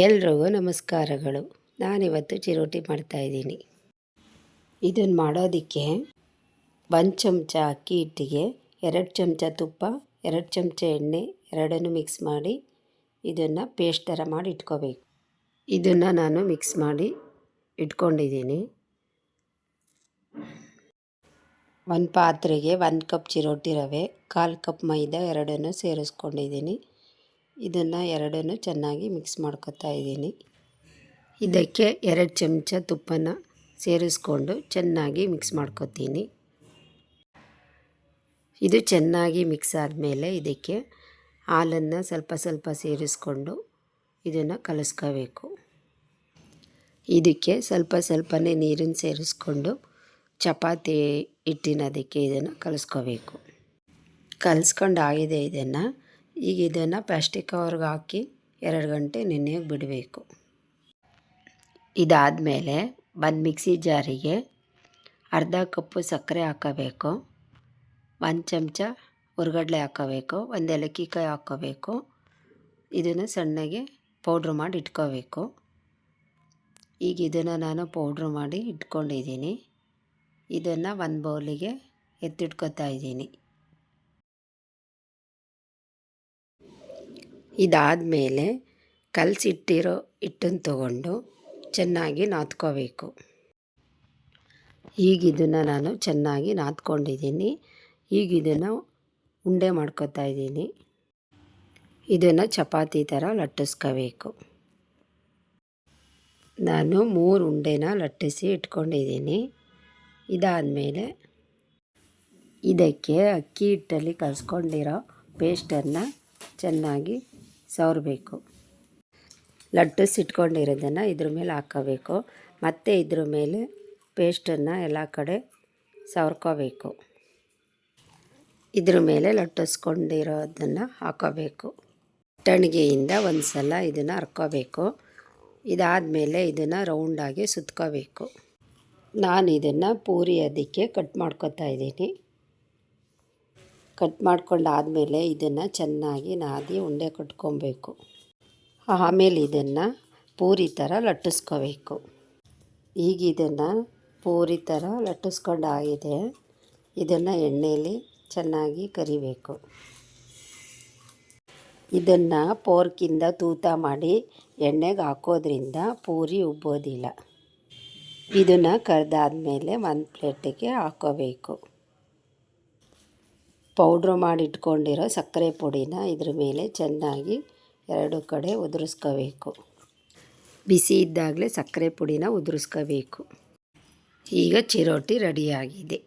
ಎಲ್ರಿಗೂ ನಮಸ್ಕಾರಗಳು. ನಾನಿವತ್ತು ಚಿರೋಟಿ ಮಾಡ್ತಾಯಿದ್ದೀನಿ ಇದನ್ನು ಮಾಡೋದಕ್ಕೆ ಒಂದು ಚಮಚ ಅಕ್ಕಿ ಹಿಟ್ಟಿಗೆ, ಎರಡು ಚಮಚ ತುಪ್ಪ, ಎರಡು ಚಮಚ ಎಣ್ಣೆ, ಎರಡನ್ನು ಮಿಕ್ಸ್ ಮಾಡಿ ಇದನ್ನು ಪೇಸ್ಟ್ ಥರ ಮಾಡಿ ಇಟ್ಕೋಬೇಕು. ಇದನ್ನು ನಾನು ಮಿಕ್ಸ್ ಮಾಡಿ ಇಟ್ಕೊಂಡಿದ್ದೀನಿ. ಒಂದು ಪಾತ್ರೆಗೆ ಒಂದು ಕಪ್ ಚಿರೋಟಿ ರವೆ, ಕಾಲು ಕಪ್ ಮೈದಾ ಎರಡನ್ನು ಸೇರಿಸ್ಕೊಂಡಿದ್ದೀನಿ. ಇದನ್ನು ಎರಡನ್ನು ಚೆನ್ನಾಗಿ ಮಿಕ್ಸ್ ಮಾಡ್ಕೊತಾ ಇದ್ದೀನಿ. ಇದಕ್ಕೆ ಎರಡು ಚಮಚ ತುಪ್ಪನ ಸೇರಿಸ್ಕೊಂಡು ಚೆನ್ನಾಗಿ ಮಿಕ್ಸ್ ಮಾಡ್ಕೊತೀನಿ. ಇದು ಚೆನ್ನಾಗಿ ಮಿಕ್ಸ್ ಆದಮೇಲೆ ಇದಕ್ಕೆ ಹಾಲನ್ನು ಸ್ವಲ್ಪ ಸ್ವಲ್ಪ ಸೇರಿಸ್ಕೊಂಡು ಇದನ್ನು ಕಲಿಸ್ಕೋಬೇಕು. ಇದಕ್ಕೆ ಸ್ವಲ್ಪ ಸ್ವಲ್ಪನೇ ನೀರನ್ನು ಸೇರಿಸ್ಕೊಂಡು ಚಪಾತಿ ಹಿಟ್ಟಿನದಕ್ಕೆ ಇದನ್ನು ಕಲಿಸ್ಕೋಬೇಕು. ಕಲಿಸ್ಕೊಂಡು ಆಗಿದೆ ಇದನ್ನು ಈಗ ಇದನ್ನು ಪ್ಲಾಸ್ಟಿಕ್ ಕವರ್ಗೆ ಹಾಕಿ ಎರಡು ಗಂಟೆ ನೆನೆಯೋಕೆ ಬಿಡಬೇಕು. ಇದಾದಮೇಲೆ ಒಂದು ಮಿಕ್ಸಿ ಜಾರಿಗೆ ಅರ್ಧ ಕಪ್ಪು ಸಕ್ಕರೆ ಹಾಕೋಬೇಕು. ಒಂದು ಚಮಚ ಹುರ್ಗಡ್ಲೆ ಹಾಕೋಬೇಕು. ಒಂದು ಏಲಕ್ಕಿಕಾಯಿ ಹಾಕೋಬೇಕು. ಇದನ್ನು ಸಣ್ಣಗೆ ಪೌಡ್ರ್ ಮಾಡಿ ಇಟ್ಕೋಬೇಕು. ಈಗ ಇದನ್ನು ನಾನು ಪೌಡ್ರ್ ಮಾಡಿ ಇಟ್ಕೊಂಡಿದ್ದೀನಿ. ಇದನ್ನು ಒಂದು ಬೌಲಿಗೆ ಎತ್ತಿಟ್ಕೊತಾ ಇದ್ದೀನಿ. ಇದಾದಮೇಲೆ ಕಲಸಿಟ್ಟಿರೋ ಹಿಟ್ಟನ್ನು ತಗೊಂಡು ಚೆನ್ನಾಗಿ ನಾದ್ಕೋಬೇಕು. ಈಗ ಇದನ್ನು ನಾನು ಚೆನ್ನಾಗಿ ನಾದ್ಕೊಂಡಿದ್ದೀನಿ. ಈಗ ಇದನ್ನು ಉಂಡೆ ಮಾಡ್ಕೋತಾ ಇದ್ದೀನಿ. ಇದನ್ನು ಚಪಾತಿ ಥರ ಲಟ್ಟಿಸ್ಕೋಬೇಕು. ನಾನು ಮೂರು ಉಂಡೆನ ಲಟ್ಟಿಸಿ ಇಟ್ಕೊಂಡಿದ್ದೀನಿ. ಇದಾದಮೇಲೆ ಇದಕ್ಕೆ ಅಕ್ಕಿ ಹಿಟ್ಟಲ್ಲಿ ಕಲಿಸ್ಕೊಂಡಿರೋ ಪೇಸ್ಟನ್ನು ಚೆನ್ನಾಗಿ ಸವರಬೇಕು ಲಟ್ಟಿಸಿಟ್ಕೊಂಡಿರೋದನ್ನು ಇದ್ರ ಮೇಲೆ ಹಾಕ್ಕೋಬೇಕು ಮತ್ತು ಇದ್ರ ಮೇಲೆ ಪೇಸ್ಟನ್ನು ಎಲ್ಲ ಕಡೆ ಸವರ್ಕೋಬೇಕು. ಇದ್ರ ಮೇಲೆ ಲಟ್ಟಿಸ್ಕೊಂಡಿರೋದನ್ನು ಹಾಕೋಬೇಕು. ಟಣಿಗೆಯಿಂದ ಒಂದು ಸಲ ಇದನ್ನು ಹರ್ಕೋಬೇಕು. ಇದಾದಮೇಲೆ ಇದನ್ನು ರೌಂಡಾಗಿ ಸುತ್ಕೋಬೇಕು. ನಾನು ಇದನ್ನು ಪೂರಿ ಅದಕ್ಕೆ ಕಟ್ ಮಾಡ್ಕೊತಾ ಇದ್ದೀನಿ. ಕಟ್ ಮಾಡ್ಕೊಂಡಾದಮೇಲೆ ಇದನ್ನು ಚೆನ್ನಾಗಿ ನಾದಿ ಉಂಡೆ ಕಟ್ಕೊಬೇಕು. ಆಮೇಲೆ ಇದನ್ನು ಪೂರಿ ಥರ ಲಟ್ಟಿಸ್ಕೋಬೇಕು. ಈಗ ಇದನ್ನು ಪೂರಿ ಥರ ಲಟ್ಟಿಸ್ಕೊಂಡಾಗಿದೆ. ಇದನ್ನು ಎಣ್ಣೆಯಲ್ಲಿ ಚೆನ್ನಾಗಿ ಕರಿಬೇಕು. ಇದನ್ನು ಪೋರ್ಕಿಂದ ತೂತ ಮಾಡಿ ಎಣ್ಣೆಗೆ ಹಾಕೋದ್ರಿಂದ ಪೂರಿ ಉಬ್ಬೋದಿಲ್ಲ. ಇದನ್ನು ಕರೆದಾದ್ಮೇಲೆ ಒಂದು ಪ್ಲೇಟಿಗೆ ಹಾಕೋಬೇಕು. ಪೌಡ್ರು ಮಾಡಿ ಇಟ್ಕೊಂಡಿರೋ ಸಕ್ಕರೆ ಪುಡಿನ ಇದ್ರ ಮೇಲೆ ಚೆನ್ನಾಗಿ ಎರಡು ಕಡೆ ಉದುರಿಸ್ಕೋಬೇಕು. ಬಿಸಿ ಇದ್ದಾಗಲೇ ಸಕ್ಕರೆ ಪುಡಿನ ಉದುರಿಸ್ಕೋಬೇಕು. ಈಗ ಚಿರೋಟಿ ರೆಡಿಯಾಗಿದೆ.